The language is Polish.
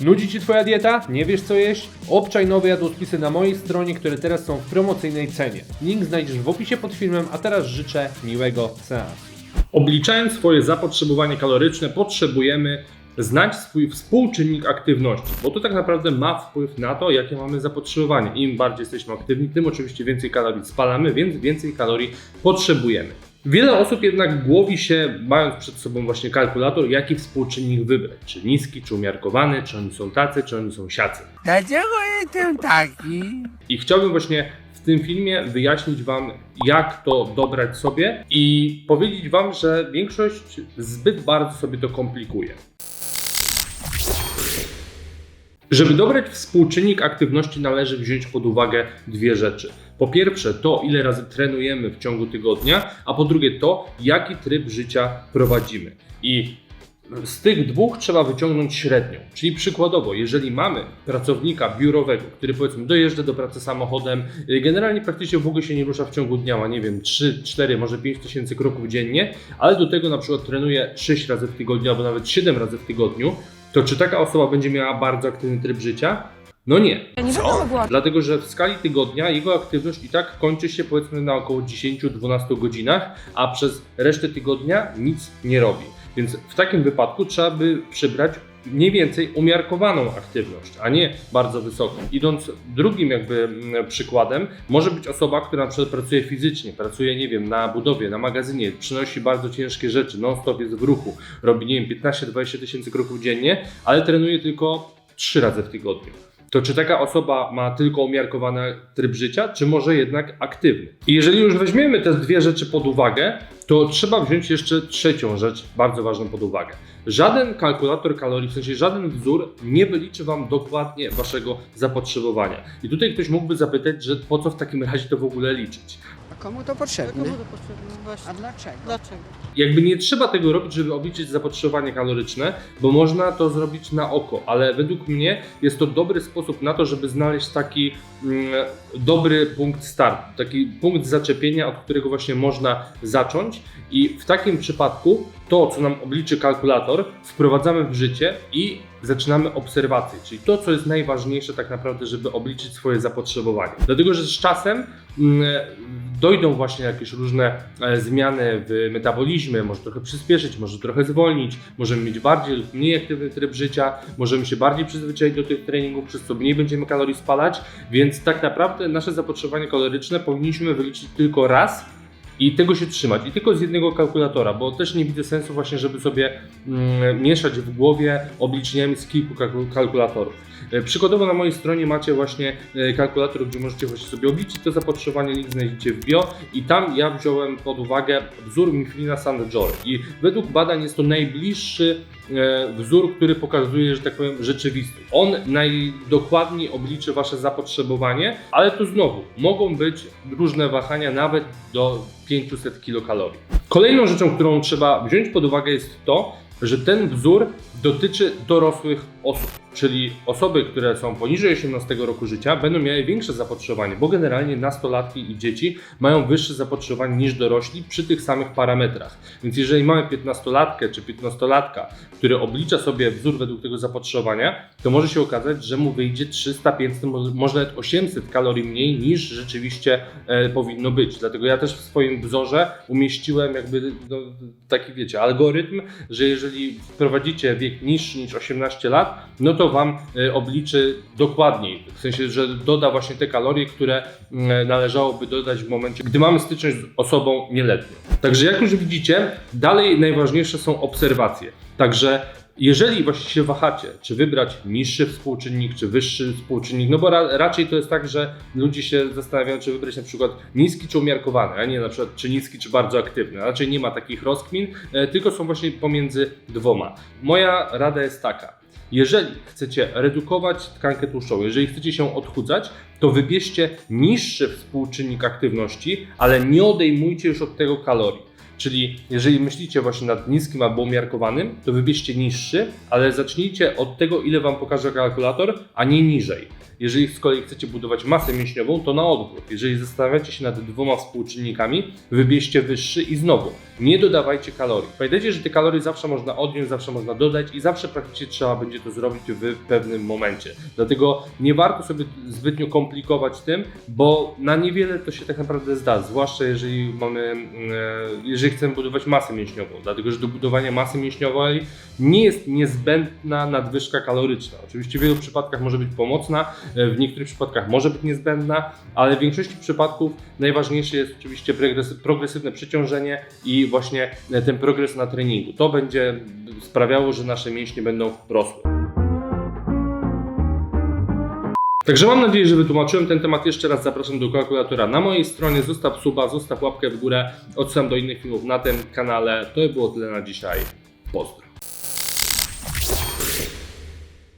Nudzi Ci Twoja dieta? Nie wiesz co jeść? Obczaj nowe jadłospisy na mojej stronie, które teraz są w promocyjnej cenie. Link znajdziesz w opisie pod filmem, a teraz życzę miłego seansu. Obliczając swoje zapotrzebowanie kaloryczne, potrzebujemy znać swój współczynnik aktywności, bo to tak naprawdę ma wpływ na to, jakie mamy zapotrzebowanie. Im bardziej jesteśmy aktywni, tym oczywiście więcej kalorii spalamy, więc więcej kalorii potrzebujemy. Wiele osób jednak głowi się, mając przed sobą właśnie kalkulator, jaki współczynnik wybrać. Czy niski, czy umiarkowany, czy oni są tacy, czy oni są siacy. Dlaczego jestem taki? I chciałbym właśnie w tym filmie wyjaśnić Wam, jak to dobrać sobie i powiedzieć Wam, że większość zbyt bardzo sobie to komplikuje. Żeby dobrać współczynnik aktywności, należy wziąć pod uwagę dwie rzeczy. Po pierwsze, to ile razy trenujemy w ciągu tygodnia, a po drugie, to jaki tryb życia prowadzimy. I z tych dwóch trzeba wyciągnąć średnią. Czyli przykładowo, jeżeli mamy pracownika biurowego, który powiedzmy dojeżdża do pracy samochodem, y, generalnie praktycznie w ogóle się nie rusza w ciągu dnia, ma nie wiem, 3, 4, może 5 tysięcy kroków dziennie, ale do tego na przykład trenuje 6 razy w tygodniu albo nawet 7 razy w tygodniu, to czy taka osoba będzie miała bardzo aktywny tryb życia? No nie. Nie wiadomo było. Dlatego, że w skali tygodnia jego aktywność i tak kończy się powiedzmy na około 10-12 godzinach, a przez resztę tygodnia nic nie robi. Więc w takim wypadku trzeba by przybrać mniej więcej umiarkowaną aktywność, a nie bardzo wysoką. Idąc drugim jakby mm, przykładem, może być osoba, która na przykład pracuje fizycznie, pracuje, nie wiem, na budowie, na magazynie, przynosi bardzo ciężkie rzeczy, non-stop jest w ruchu, robi, nie wiem, 15-20 tysięcy kroków dziennie, ale trenuje tylko 3 razy w tygodniu to czy taka osoba ma tylko umiarkowany tryb życia, czy może jednak aktywny? I jeżeli już weźmiemy te dwie rzeczy pod uwagę, to trzeba wziąć jeszcze trzecią rzecz, bardzo ważną pod uwagę. Żaden kalkulator kalorii, w sensie żaden wzór nie wyliczy Wam dokładnie Waszego zapotrzebowania. I tutaj ktoś mógłby zapytać, że po co w takim razie to w ogóle liczyć? Komu to potrzebne? Komu to potrzebne? Właśnie. A dlaczego? Dlaczego? Jakby nie trzeba tego robić, żeby obliczyć zapotrzebowanie kaloryczne, bo można to zrobić na oko, ale według mnie jest to dobry sposób na to, żeby znaleźć taki mm, dobry punkt startu, taki punkt zaczepienia, od którego właśnie można zacząć. I w takim przypadku to, co nam obliczy kalkulator, wprowadzamy w życie i zaczynamy obserwację, czyli to, co jest najważniejsze tak naprawdę, żeby obliczyć swoje zapotrzebowanie. Dlatego, że z czasem mm, dojdą właśnie jakieś różne e, zmiany w metabolizmie, może trochę przyspieszyć, może trochę zwolnić, możemy mieć bardziej lub mniej aktywny tryb życia, możemy się bardziej przyzwyczaić do tych treningów, przez co mniej będziemy kalorii spalać, więc tak naprawdę nasze zapotrzebowanie kaloryczne powinniśmy wyliczyć tylko raz i tego się trzymać. I tylko z jednego kalkulatora, bo też nie widzę sensu właśnie, żeby sobie mm, mieszać w głowie obliczeniami z kilku kalku- kalkulatorów. E, Przykładowo na mojej stronie macie właśnie e, kalkulator, gdzie możecie właśnie sobie obliczyć to zapotrzebowanie, link znajdziecie w bio i tam ja wziąłem pod uwagę wzór Mifflina Sanjory i według badań jest to najbliższy wzór, który pokazuje, że tak powiem, rzeczywistość. On najdokładniej obliczy wasze zapotrzebowanie, ale tu znowu mogą być różne wahania nawet do 500 kilokalorii. Kolejną rzeczą, którą trzeba wziąć pod uwagę jest to, że ten wzór dotyczy dorosłych osób, czyli osoby, które są poniżej 18 roku życia, będą miały większe zapotrzebowanie, bo generalnie nastolatki i dzieci mają wyższe zapotrzebowanie niż dorośli przy tych samych parametrach. Więc jeżeli mamy 15-latkę czy 15-latka, który oblicza sobie wzór według tego zapotrzebowania, to może się okazać, że mu wyjdzie 300, 500, może- nawet 800 kalorii mniej niż rzeczywiście e, powinno być. Dlatego ja też w swoim wzorze umieściłem jakby no, taki wiecie, algorytm, że jeżeli wprowadzicie wiek niższy niż 18 lat, no to Wam e, obliczy dokładniej, w sensie, że doda właśnie te kalorie, które mm, należałoby dodać w momencie, gdy mamy styczność z osobą nieletnią. Także jak już widzicie, dalej najważniejsze są obserwacje. Także jeżeli właśnie się wahacie, czy wybrać niższy współczynnik, czy wyższy współczynnik, no bo ra, raczej to jest tak, że ludzie się zastanawiają, czy wybrać na przykład niski, czy umiarkowany, a nie na przykład czy niski, czy bardzo aktywny. Raczej nie ma takich rozkmin, e, tylko są właśnie pomiędzy dwoma. Moja rada jest taka. Jeżeli chcecie redukować tkankę tłuszczową, jeżeli chcecie się odchudzać, to wybierzcie niższy współczynnik aktywności, ale nie odejmujcie już od tego kalorii. Czyli jeżeli myślicie właśnie nad niskim albo umiarkowanym, to wybierzcie niższy, ale zacznijcie od tego, ile Wam pokaże kalkulator, a nie niżej. Jeżeli z kolei chcecie budować masę mięśniową, to na odwrót. Jeżeli zastanawiacie się nad dwoma współczynnikami, wybierzcie wyższy i znowu nie dodawajcie kalorii. Pamiętajcie, że te kalorie zawsze można odjąć, zawsze można dodać i zawsze praktycznie trzeba będzie to zrobić w pewnym momencie. Dlatego nie warto sobie zbytnio komplikować tym, bo na niewiele to się tak naprawdę zda, zwłaszcza jeżeli mamy, mm, e, jeżeli chcemy budować masę mięśniową, dlatego że do budowania masy mięśniowej nie jest niezbędna nadwyżka kaloryczna. Oczywiście w wielu przypadkach może być pomocna, w niektórych przypadkach może być niezbędna, ale w większości przypadków najważniejsze jest oczywiście progres- progresywne przeciążenie i właśnie e, ten progres na treningu. To będzie sprawiało, że nasze mięśnie będą rosły. Także mam nadzieję, że wytłumaczyłem ten temat. Jeszcze raz zapraszam do kalkulatora na mojej stronie. Zostaw suba, zostaw łapkę w górę. Odsyłam do innych filmów na tym kanale. To było tyle na dzisiaj. Pozdro.